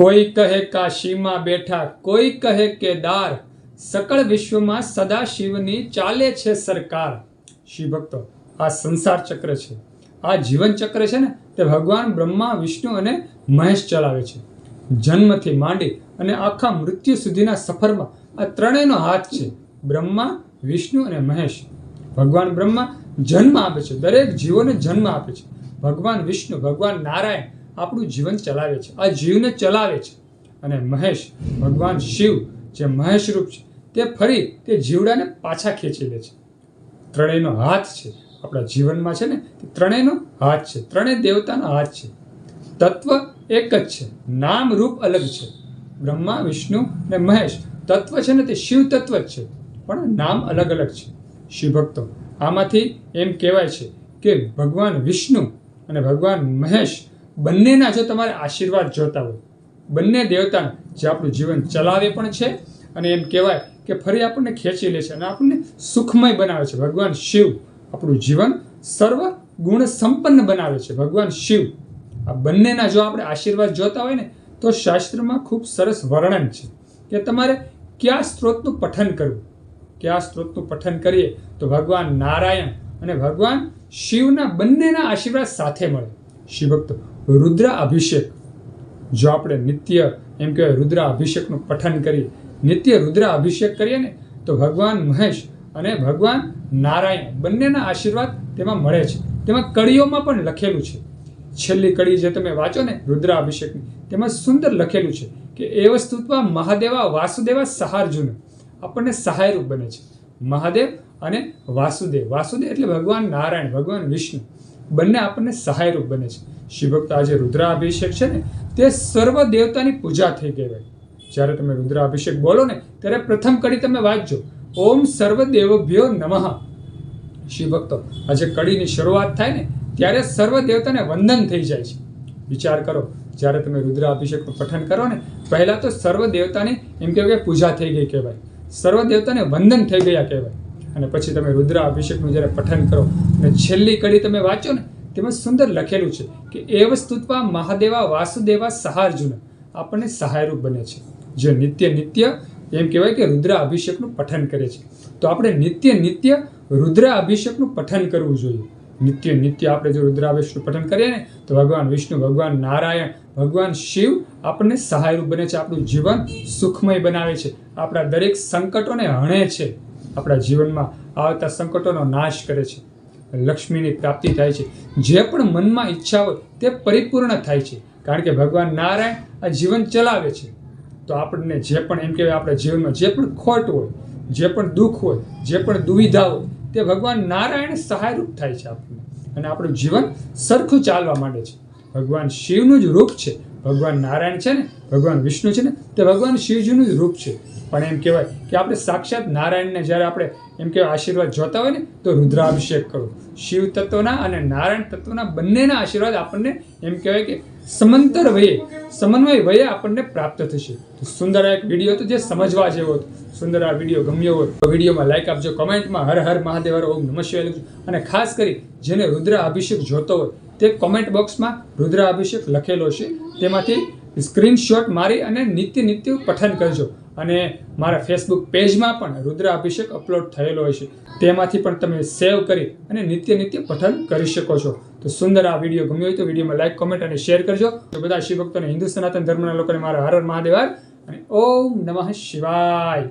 કોઈ કહે કાશીમાં બેઠા, કોઈ કહે કેદાર, સકળ વિશ્વમાં સદા શિવની ચાલે છે સરકાર. શિવ ભક્તો, આ સંસાર ચક્ર છે. આ જીવન ચક્ર છે ને, તે ભગવાન બ્રહ્મા, વિષ્ણુ અને મહેશ ચલાવે છે. જન્મથી માંડી અને આખા મૃત્યુ સુધીના સફરમાં આ ત્રણેયનો હાથ છે, બ્રહ્મા, વિષ્ણુ અને મહેશ. ભગવાન બ્રહ્મા જન્મ આપે છે, દરેક જીવોને જન્મ આપે છે. ભગવાન વિષ્ણુ, ભગવાન નારાયણ આપણું જીવન ચલાવે છે. આ જીવને ચલાવે છે. અને મહેશ, ભગવાન શિવ જે મહેશ રૂપ છે, તે ફરી તે જીવડાને પાછા ખેંચી લે છે. ત્રણેયનો હાથ છે આપણા જીવનમાં છે ને, તે ત્રણેયનો હાથ છે. ત્રણેય દેવતાનો હાથ છે. તત્વ એક જ છે. નામ રૂપ અલગ છે. બ્રહ્મા, વિષ્ણુ અને મહેશ તત્વ છે ને, તે શિવ તત્વ જ છે. પણ નામ અલગ અલગ છે. શિવ ભક્તો આમાંથી એમ કહેવાય છે કે ભગવાન વિષ્ણુ અને ભગવાન મહેશ બંનેના જો તમારે આશીર્વાદ જોતા હોય, બંને દેવતા જે આપણું જીવન ચલાવે પણ છે અને એમ કહેવાય કે ફરી આપણને ખેંચી લે છે અને આપણને સુખમય બનાવે છે. ભગવાન શિવ આપણું જીવન સર્વ ગુણ સંપન્ન બનાવે છે. ભગવાન શિવ આ બંનેના જો આપણે આશીર્વાદ જોતા હોય ને, તો શાસ્ત્રમાં ખૂબ સરસ વર્ણન છે કે તમારે કયા સ્ત્રોતનું પઠન કરવું? કયા સ્ત્રોતનું પઠન કરીએ તો ભગવાન નારાયણ અને ભગવાન શિવના બંનેના આશીર્વાદ સાથે મળે. શિવભક્તો રુદ્ર અભિષેક. જો આપણે નિત્ય, એમ કહેવાય રુદ્ર અભિષેકનું પઠન કરીએ, નિત્ય રુદ્ર અભિષેક કરીએ ને, તો ભગવાન મહેશ અને ભગવાન નારાયણ બંનેના આશીર્વાદ તેમાં મળે છે. તેમાં કડીઓમાં પણ લખેલું છે. છેલ્લી કડી જે તમે વાંચો ને, રુદ્ર અભિષેકની, તેમાં સુંદર લખેલું છે કે એ વસ્તુત્વ મહાદેવા વાસુદેવા સહાર્જુન. આપણને સહાયરૂપ બને છે. મહાદેવ અને વાસુદેવ. વાસુદેવ એટલે ભગવાન નારાયણ, ભગવાન વિષ્ણુ. બંને આપણને સહાયરૂપ બને છે. શિવભક્ત આજે રુદ્રાભિષેક છે ને, તે સર્વ દેવતાની પૂજા થઈ કહેવાય જ્યારે તમે રુદ્રાભિષેક બોલો ને, ત્યારે પ્રથમ કડી તમે વાંચજો. ઓમ સર્વ દેવભ્યો નમઃ. શિવભક્તો, આજે કડીની શરૂઆત થાય ને, ત્યારે સર્વ દેવતાને વંદન થઈ જાય છે. વિચાર કરો, જ્યારે તમે રુદ્રાભિષેકનું પઠન કરો ને, પહેલાં તો સર્વ દેવતાની, એમ કહેવાય પૂજા થઈ ગઈ કહેવાય. સર્વ દેવતાને વંદન થઈ ગયા કહેવાય. અને પછી તમે રુદ્રાભિષેકનું જ્યારે પઠન કરો અને છેલ્લી કડી તમે વાંચો ને, તેમાં સુંદર લખેલું છે કે એ સ્તુત્વા મહાદેવા વાસુદેવા સહાર્જુન આપણને સહાયરૂપ બને છે. જે નિત્ય નિત્ય એમ કહેવાય કે રુદ્ર અભિષેકનું પઠન કરે છે. તો આપણે નિત્ય નિત્ય રુદ્ર અભિષેકનું પઠન કરવું જોઈએ. નિત્ય નિત્ય આપણે જો રુદ્રાભિષેકનું પઠન કરીએ ને, તો ભગવાન વિષ્ણુ, ભગવાન નારાયણ, ભગવાન શિવ આપણને સહાયરૂપ બને છે. આપણું જીવન સુખમય બનાવે છે. આપણા દરેક સંકટોને હણે છે. આપણા જીવનમાં આવતા સંકટોનો નાશ કરે છે. લક્ષ્મીની પ્રાપ્તિ થાય છે. જે પણ મનમાં ઈચ્છા હોય તે પરિપૂર્ણ થાય છે. કારણ કે ભગવાન નારાયણ આ જીવન ચલાવે છે. તો આપણને જે પણ એમ કહેવાય આપણા જીવનમાં જે પણ ખોટ હોય, જે પણ દુઃખ હોય, જે પણ દુવિધા હોય, તે ભગવાન નારાયણ સહાયરૂપ થાય છે આપણને. અને આપણું જીવન સરખું ચાલવા માંડે છે. ભગવાન શિવનું જ રૂપ છે. ભગવાન નારાયણ છે ને, ભગવાન વિષ્ણુ છે ને, તે ભગવાન શિવજીનું જ રૂપ છે. પણ એમ કહેવાય કે આપણે સાક્ષાત નારાયણને જ્યારે આપણે એમ કહેવાય આશીર્વાદ જોતા હોય ને, તો રુદ્રાભિષેક કરો. શિવ તત્વના અને નારાયણ તત્વના બંનેના આશીર્વાદ આપણને એમ કહેવાય કે સમંતર વયે, સમન્વય વયે આપણને પ્રાપ્ત થશે. તો સુંદર એક વીડિયો હતો જે સમજવા જેવો હતો. સુંદર આ વીડિયો ગમ્યો હોય તો વિડીયોમાં લાઈક આપજો, કમેન્ટમાં હર હર મહાદેવ ઓમ નમસ્ય અને ખાસ કરી જેને રુદ્ર અભિષેક જોતો હોય તે કોમેન્ટ બોક્સમાં રુદ્ર અભિષેક લખેલો છે. તેમાંથી સ્ક્રીનશોટ મારી અને નિત્ય નિત્ય પઠન કરજો. અને મારા ફેસબુક પેજમાં પણ રુદ્ર અભિષેક અપલોડ થયેલો હોય છે. તેમાંથી પણ તમે સેવ કરી અને નિત્ય નિત્ય પઠન કરી શકો છો. તો સુંદર આ વીડિયો ગમ્યો હોય તો વિડીયોમાં લાઈક કોમેન્ટ અને શેર કરજો. તો બધા શિવભક્તોને હિન્દુ સનાતન ધર્મના લોકોને મારા હર હર મહાદેવ અને ઓમ નમઃ શિવાય.